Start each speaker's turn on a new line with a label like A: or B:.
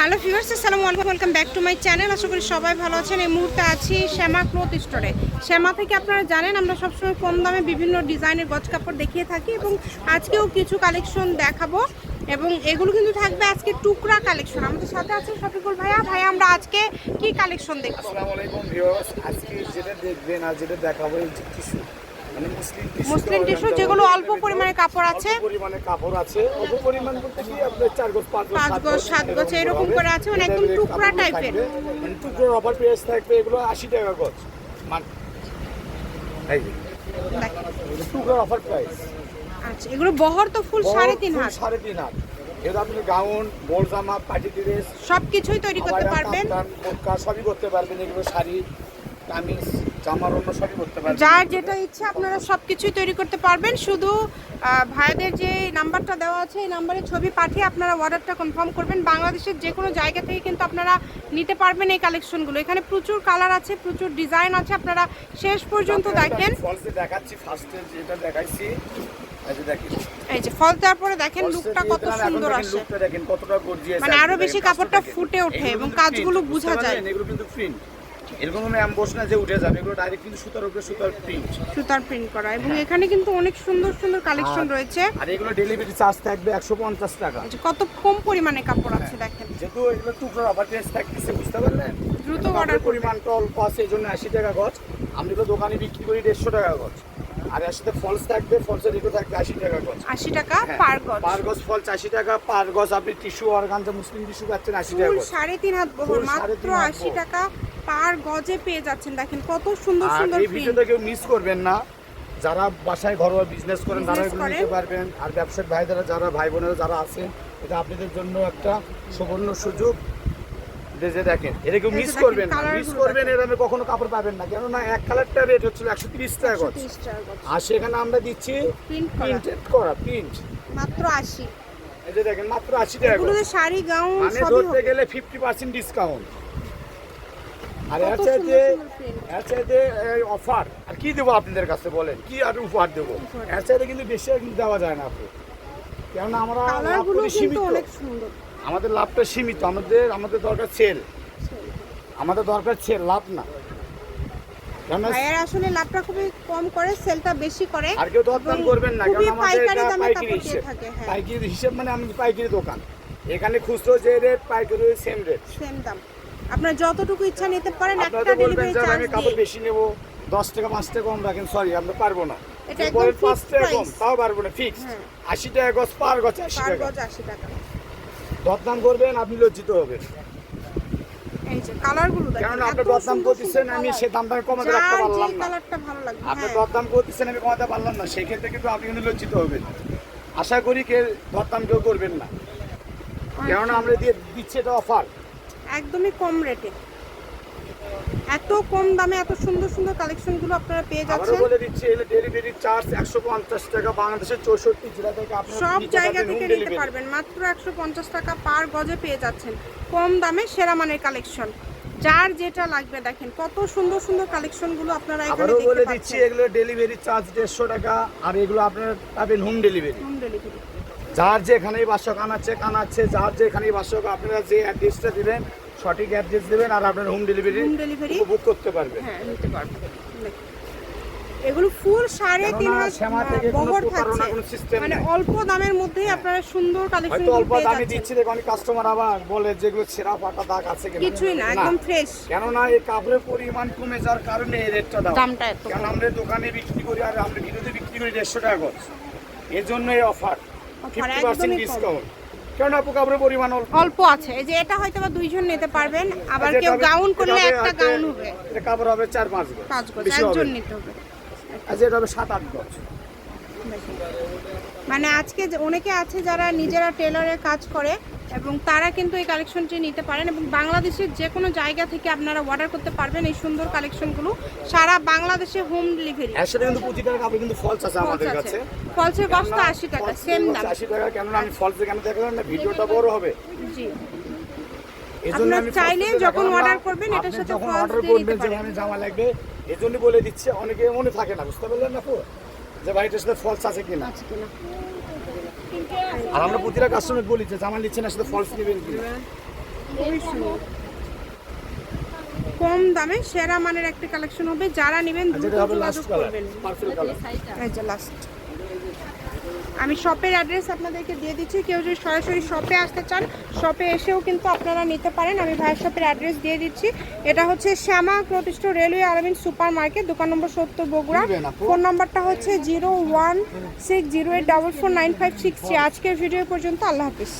A: Hello viewers, আসসালামু আলাইকুম, welcome back to my channel. আশা করি সবাই ভালো আছেন। এই মুহূর্তে আছি শ্যামা ক্লথ স্টোরে। শ্যামা থেকে আপনারা জানেন, আমরা সবসময় কম দামে বিভিন্ন ডিজাইনের গজ কাপড় দেখিয়ে থাকি এবং আজকেও কিছু কালেকশন দেখাবো এবং এগুলো কিন্তু থাকবে আজকে টুকরা কালেকশন। আমাদের সাথে আছে শফিকুল ভাইয়া। ভাইয়া, আমরা আজকে কি কালেকশন দেখব?
B: আসসালামু আলাইকুম ভিউয়ার্স, আজকে যেটা দেখবেন আর যেটা দেখাবো মুসলিম টিস্যু
A: যেগুলো অল্প পরিমাণে কাপড় আছে।
B: পরিমাণে কাপড় আছে। অল্প পরিমাণ বলতে কি আপনার গজ পাঁচ গজ
A: এরকম করে আছে, মানে একদম টুকরা টাইপের।
B: মানে টুকরো রবার প্রেস থাকবে এগুলো আশি টাকা গজ। মান এই টুকরো অফার প্রাইস
A: আচ্ছা এগুলো বহর তো ফুল হাত।
B: হাত। এটা আপনি গাউন গোল জামা পার্টি ড্রেস
A: সব কিছুই তৈরি করতে পারবেন।
B: সবই করতে পারবেন এগুলো শাড়ি কামিজ। জামার অন্য সবই করতে পারবেন
A: যার যেটা ইচ্ছে আপনারা সব কিছুই তৈরি করতে পারবেন। শুধু ভাইদের যে নাম্বারটা দেওয়া আছে এই নাম্বারে ছবি পাঠিয়ে আপনারা অর্ডারটা কনফার্ম করবেন। বাংলাদেশের যে কোনো জায়গা থেকে কিন্তু আপনারা নিতে পারবেন এই কালেকশনগুলো এখানে প্রচুর কালার আছে প্রচুর ডিজাইন আছে। আপনারা শেষ পর্যন্ত দেখেন।
B: দেখাচ্ছি ফার্স্টে যেটা দেখাইছি এই যে
A: ফল দেওয়ার পরে দেখেন লুকটা কত সুন্দর আসে। মানে আরও বেশি কাপড়টা ফুটে ওঠে এবং কাজগুলো বোঝা যায়।
B: এগুলো কিন্তু প্রিন্ট এরকম কোনো অ্যাম্বোস না যে উঠে যাবে এগুলো ডাইরেক্ট কিন্তু সুতার উপরে সুতার প্রিন্ট
A: সুতার প্রিন্ট করা। এবং এখানে কিন্তু অনেক সুন্দর সুন্দর কালেকশন রয়েছে।
B: আর এগুলো ডেলিভারি চার্জ থাকবে একশো পঞ্চাশ টাকা।
A: এই কত কম পরিমাণে কাপড় আছে দেখেন।
B: যেহেতু এগুলো টুকরো আবার ড্রেস থাকতেছে বুঝতে পারলেন?
A: দ্রুত অর্ডার
B: পরিমাণটা অল্প আছে এই জন্য আশি টাকা গজ। আমি তো দোকানে বিক্রি করি দেড়শো টাকা গজ। আর এর সাথে ফলস থাকবে ফলসের রেটও থাকবে আশি টাকা গজ।
A: আশি টাকা
B: হ্যাঁ,
A: পার গজ।
B: পার গজ ফল আশি টাকা পার গজ আপনি টিস্যু অর্গানজা মুসলিম টিস্যু পাচ্ছেন আশি টাকা
A: সাড়ে তিন হাত বহর মাত্র আশি। টাকা পার গজে পেয়ে যাচ্ছেন দেখেন কত সুন্দর সুন্দর
B: এই ভিডিওটা কেউ মিস করবেন না। যারা বাসায় ঘরোয়া বিজনেস করেন তারা এগুলো। নিতে পারবেন। আর ব্যবসায়িক ভাইদেরা যারা ভাই বোনেরা যারা আছেন এটা আপনাদের জন্য একটা সুবর্ণ সুযোগ। যে দেখেন এটা কেউ মিস করবেন না। মিস করবেন এর আমি কখনো কাপড় পাবেন না। কেননা এক কালারটা রেট হচ্ছিল একশো তিরিশ টাকা গজ। আর সেখানে আমরা দিচ্ছি
A: প্রিন্ট করা।
B: প্রিন্টেড করা প্রিন্ট
A: মাত্র আশি।
B: এই যে দেখেন মাত্র আশি টাকা
A: শাড়ি গাউন
B: মানে
A: সবই
B: ধরতে গেলে ফিফটি পার্সেন্ট ডিসকাউন্ট আর এর চাইতে এর চাইতে অফার আর কি দেবো আপনাদের কাছে বলেন? কি আর উপহার দেবো? এর চাইতে কিন্তু বেশি আর কিন্তু দেওয়া যায় না আপু। কেননা আমরা সীমিত। আমাদের লাভটা সীমিত। আমাদের আমাদের দরকার সেল আমাদের দরকার সেল লাভ না। কেননা
A: আসলে লাভটা খুবই কম করে সেলটা বেশি করে।
B: আর কেউ দরদাম করবেন না কারণ আমাদের
A: পাইকারি
B: হিসেব।
A: হ্যাঁ।
B: পাইকারি হিসেব মানে আমি পাইকারি দোকান। এখানে খুচরো যে রেট পাইকারি সেম রেট
A: সেম দাম। আপনার যতটুকু ইচ্ছা নিতে পারেন একটা ডেলিভারি চার্জ
B: আমি কাপড় বেশি নেব দশ টাকা পাঁচ টাকা কম রাখেন সরি আমরা পারব না।
A: এটা একদম
B: টাকা কম তাও পারব না ফিক্স
A: হ্যাঁ।
B: আশি টাকা গজ পার গজ আশি
A: পার
B: টাকা।
A: গজ আশি টাকা।
B: দরদাম করবেন আপনি লজ্জিত হবেন।
A: এই যে কালারগুলো দেখেন
B: কেননা আপনি দরদাম করতেছেন আমি সে দামটা কমাতে রাখতে পারলাম না।
A: কালারটা ভালো লাগবে
B: আপনি
A: হ্যাঁ।
B: দরদাম করতেছেন আমি কমাতে পারলাম না সেক্ষেত্রে কিন্তু আপনি লজ্জিত হবেন। আশা করি কে দরদাম কেউ করবেন না। কেননা আমরা দিয়ে দিচ্ছি এটা অফার
A: একদমই কম রেটে এত কম দামে এত সুন্দর সুন্দর কালেকশনগুলো আপনারা পেয়ে যাচ্ছেন।
B: বলে দিচ্ছি এগুলো ডেলিভারি চার্জ একশো পঞ্চাশ টাকা বাংলাদেশের চৌষট্টি জেলা থেকে আপনারা
A: সব জায়গা থেকে নিতে পারবেন। মাত্র একশো পঞ্চাশ টাকা পার গজে পেয়ে যাচ্ছেন। কম দামে সেরা মানের কালেকশন যার যেটা লাগবে দেখেন কত সুন্দর সুন্দর কালেকশনগুলো আপনারা এখানে
B: আবারও বলে দিচ্ছি
A: পাচ্ছেন
B: এগুলো ডেলিভারি চার্জ দেড়শো টাকা আর এগুলো আপনারা পাবেন হোম ডেলিভারি
A: হোম ডেলিভারি
B: যার যেখানেই বাসক আনাচ্ছে কানাচ্ছে যার যেখানেই বাসক আপনারা যে অ্যাড্রেসটা দিবেন সঠিক অ্যাড্রেস দেবেন আর আপনার home delivery
A: home delivery
B: book করতে পারবেন।
A: হ্যাঁ নিতে পারবেন। এগুলো ফুল সাড়ে তিন
B: কোনো
A: বহর থাকছে।
B: কোনো
A: মানে অল্প দামের মধ্যেই আপনারা সুন্দর কালেকশন
B: হয়তো অল্প দামে দিচ্ছি দেখো অনেক কাস্টমার আবার বলে যেগুলো ছেঁড়া ফাটা দাগ আছে কিনা।
A: কিছুই না একদম ফ্রেশ
B: কেননা এই কাপড়ের পরিমাণ কমে যাওয়ার কারণে এই রেটটা দাও
A: দামটা এত
B: কেন আমরা দোকানে বিক্রি করি আর আমরা ভিডিওতে বিক্রি করি দেড়শো টাকা এর জন্য এই অফার
A: একদমই
B: ডিসকাউন্ট কেন আপু কাপড়ের পরিমাণ অল্প।
A: অল্প আছে। এই যে এটা হয়তো বা দুইজন নিতে পারবেন আবার
B: আচ্ছা,
A: কেউ
B: এটা হবে-
A: গাউন করলে একটা গাউন হবে।
B: এটা কাপড় হবে চার পাঁচ গজ।
A: পাঁচ গজ একজন নিতে হবে।
B: আজ এটা হবে সাত আট গজ।
A: মানে আজকে যে- অনেকে আছে যারা নিজেরা টেলারের কাজ করে এবং তারা কিন্তু এই কালেকশনটি নিতে পারেন এবং বাংলাদেশের যে কোনো জায়গা থেকে আপনারা অর্ডার করতে পারবেন এই সুন্দর কালেকশনগুলো। সারা বাংলাদেশে হোম ডেলিভারি
B: সাথে কিন্তু প্রতিটা কাপড় কিন্তু ফলস আছে আমাদের কাছে।
A: ফলসের বস্তা আশি টাকা সেম দাম।
B: আশি টাকা কেননা আমি ফলসে কেন দেখলাম না ভিডিওটা বড় হবে।
A: জি। আপনারা
B: আমি
A: চাইলে যখন অর্ডার করবেন, এটার সাথে
B: যখন অর্ডার
A: দিয়ে
B: করবেন
A: দিতে পারেন।
B: জামা লাগবে এই জন্য বলে দিচ্ছে অনেকে মনে থাকে না বুঝতে পারলেন না যে ভাই এটার সাথে ফলস আছে কিনা? আর আমরা প্রতিটা কাস্টমার বলি যে জামা নিচ্ছেন না সাথে ফলস নেবেন কিনা
A: কম দামে সেরা মানের একটা কালেকশন হবে। যারা নেবেন দ্রুত যোগাযোগ করবেন। যে লাস্ট আমি শপের অ্যাড্রেস আপনাদেরকে দিয়ে দিচ্ছি। কেউ যদি সরাসরি শপে আসতে চান শপে এসেও কিন্তু আপনারা নিতে পারেন। আমি ভাইয়ের শপের অ্যাড্রেস দিয়ে দিচ্ছি। এটা হচ্ছে শ্যামা প্রতিষ্ঠ রেলওয়ে আরবিন সুপার মার্কেট দোকান নম্বর সত্তর বগুড়া? ফোন নম্বরটা হচ্ছে zero one six zero eight double four nine five six আজকের ভিডিও পর্যন্ত আল্লাহ হাফিজ।